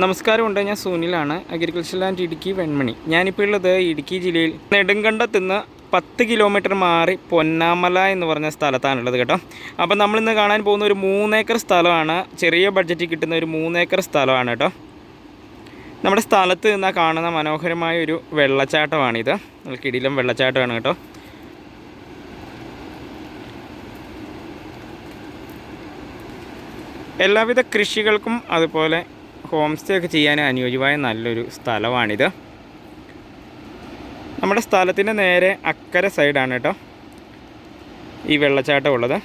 നമസ്കാരമുണ്ട്. ഞാൻ സുനിലാണ്. Agriculture land Idukki Venmani. ഞാനിപ്പോൾ ഉള്ളത് ഇടുക്കി ജില്ലയിൽ. നെടുങ്കണ്ടത്തുനിന്ന് പത്ത് കിലോമീറ്റർ മാറി പൊന്നാമല എന്ന് പറഞ്ഞ സ്ഥലത്താണുള്ളത് കേട്ടോ. അപ്പോൾ നമ്മളിന്ന് കാണാൻ പോകുന്ന ഒരു മൂന്നേക്കർ സ്ഥലമാണ്. ചെറിയ ബഡ്ജറ്റിൽ കിട്ടുന്ന ഒരു മൂന്നേക്കർ സ്ഥലമാണ് കേട്ടോ. നമ്മുടെ സ്ഥലത്ത് നിന്നാൽ കാണുന്ന മനോഹരമായ ഒരു വെള്ളച്ചാട്ടമാണിത്. കിടിലം വെള്ളച്ചാട്ടമാണ് കേട്ടോ. എല്ലാവിധ കൃഷികൾക്കും അതുപോലെ ഹോം സ്റ്റേ ഒക്കെ ചെയ്യാൻ അനുയോജ്യമായ നല്ലൊരു സ്ഥലമാണിത്. നമ്മുടെ സ്ഥലത്തിന്റെ നേരെ അക്കരെ സൈഡാണ് കേട്ടോ ഈ വെള്ളച്ചാട്ടം ഉള്ളത്.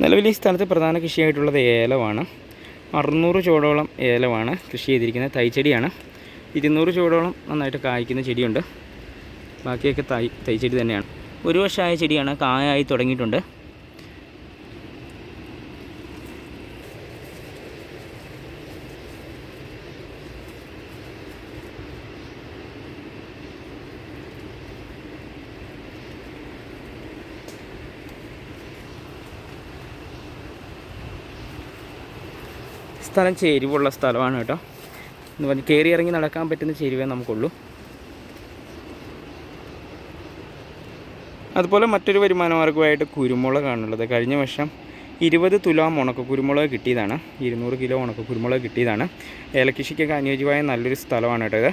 നിലവിൽ ഈ സ്ഥലത്ത് പ്രധാന കൃഷിയായിട്ടുള്ളത് ഏലമാണ്. അറുന്നൂറ് ചുവടോളം ഏലമാണ് കൃഷി ചെയ്തിരിക്കുന്നത്. തൈച്ചെടിയാണ് ഇരുന്നൂറ് ചുവടോളം നന്നായിട്ട് കായ്ക്കുന്ന ചെടിയുണ്ട്. ബാക്കിയൊക്കെ തൈ തൈച്ചെടി തന്നെയാണ്. ഒരു വർഷമായ ചെടിയാണ് കായായി തുടങ്ങിയിട്ടുണ്ട്. സ്ഥലം ചേരുവുള്ള സ്ഥലമാണ് കേട്ടോ. എന്ന് പറഞ്ഞ് കയറി ഇറങ്ങി നടക്കാൻ പറ്റുന്ന ചേരുവേ നമുക്കുള്ളൂ. അതുപോലെ മറ്റൊരു വരുമാന മാർഗമായിട്ട് കുരുമുളകാണുള്ളത് കഴിഞ്ഞ വർഷം ഇരുപത് തുലാം ഉണക്ക കുരുമുളക് കിട്ടിയതാണ്. ഇരുന്നൂറ് കിലോ ഉണക്ക കുരുമുളക് കിട്ടിയതാണ്. ഏലക്കൃഷിക്കൊക്കെ അനുയോജ്യമായ നല്ലൊരു സ്ഥലമാണ് കേട്ടോ ഇത്.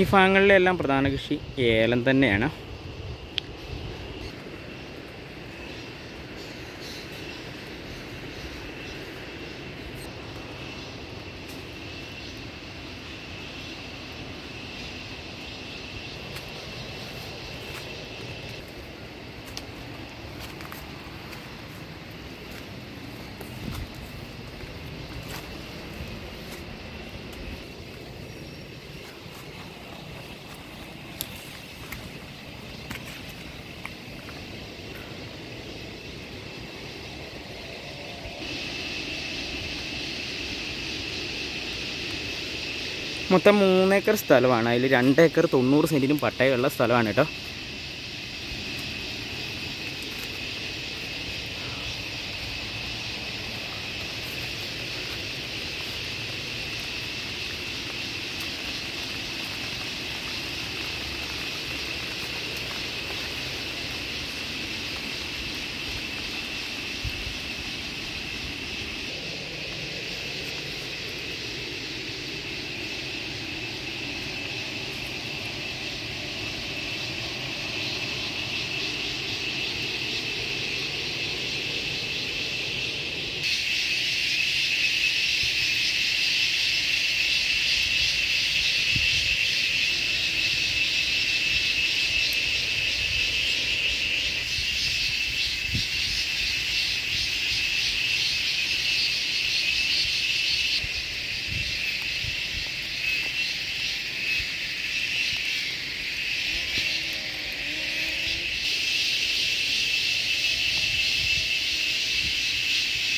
ഈ ഭാഗങ്ങളിലെല്ലാം പ്രധാന കൃഷി ഏലം തന്നെയാണ്. മൊത്തം മൂന്നേക്കർ സ്ഥലമാണ്. അതിൽ രണ്ടേക്കർ തൊണ്ണൂറ് സെന്റിനും പട്ടയമുള്ള സ്ഥലമാണ് കേട്ടോ.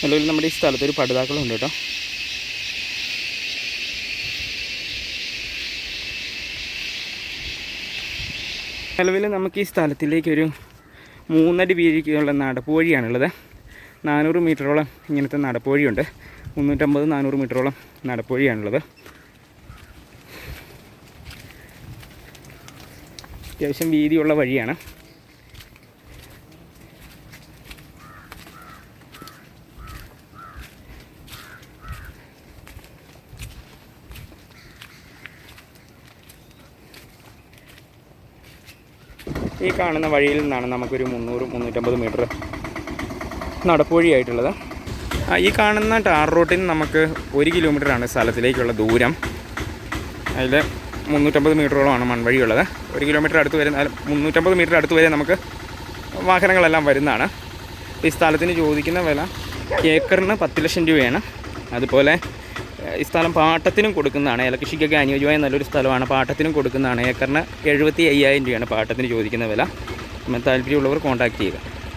നിലവിൽ നമ്മുടെ ഈ സ്ഥലത്ത് ഒരു പടുതാക്കളുണ്ട് കേട്ടോ. നിലവിൽ നമുക്ക് ഈ സ്ഥലത്തിലേക്ക് ഒരു മൂന്നടി വീതിക്കുള്ള നടപ്പുവഴിയാണുള്ളത്. നാനൂറ് മീറ്ററോളം ഇങ്ങനത്തെ നടപ്പുവഴിയുണ്ട്. മുന്നൂറ്റമ്പത് നാനൂറ് മീറ്ററോളം നടപ്പുവഴിയാണുള്ളത്. അത്യാവശ്യം വീതിയുള്ള വഴിയാണ്. ഈ കാണുന്ന വഴിയിൽ നിന്നാണ് നമുക്കൊരു മുന്നൂറ് മുന്നൂറ്റമ്പത് മീറ്റർ നടപ്പുവഴിയായിട്ടുള്ളത്. ഈ കാണുന്ന ടാർ റോട്ടിൽ നിന്ന് നമുക്ക് ഒരു കിലോമീറ്ററാണ് സ്ഥലത്തിലേക്കുള്ള ദൂരം. അതിൽ മുന്നൂറ്റമ്പത് മീറ്ററോളമാണ് മൺവഴിയുള്ളത്. ഒരു കിലോമീറ്റർ അടുത്ത് വരെ മുന്നൂറ്റമ്പത് മീറ്റർ അടുത്ത് വരെ നമുക്ക് വാഹനങ്ങളെല്ലാം വരുന്നതാണ്. ഈ സ്ഥലത്തിന് ചോദിക്കുന്ന വില ഏക്കറിന് പത്ത് ലക്ഷം രൂപയാണ്. അതുപോലെ ഈ സ്ഥലം പാട്ടത്തിനും കൊടുക്കുന്നതാണ്. ഏലകൃഷിക്കൊക്കെ അനുയോജ്യമായ നല്ലൊരു സ്ഥലമാണ്. പാട്ടത്തിനും കൊടുക്കുന്നതാണ്. ഏക്കറിന് എഴുപത്തി അയ്യായിരം രൂപയാണ് പാട്ടത്തിന് ചോദിക്കുന്ന വില. താല്പര്യമുള്ളവർ കോൺടാക്റ്റ് ചെയ്യുക.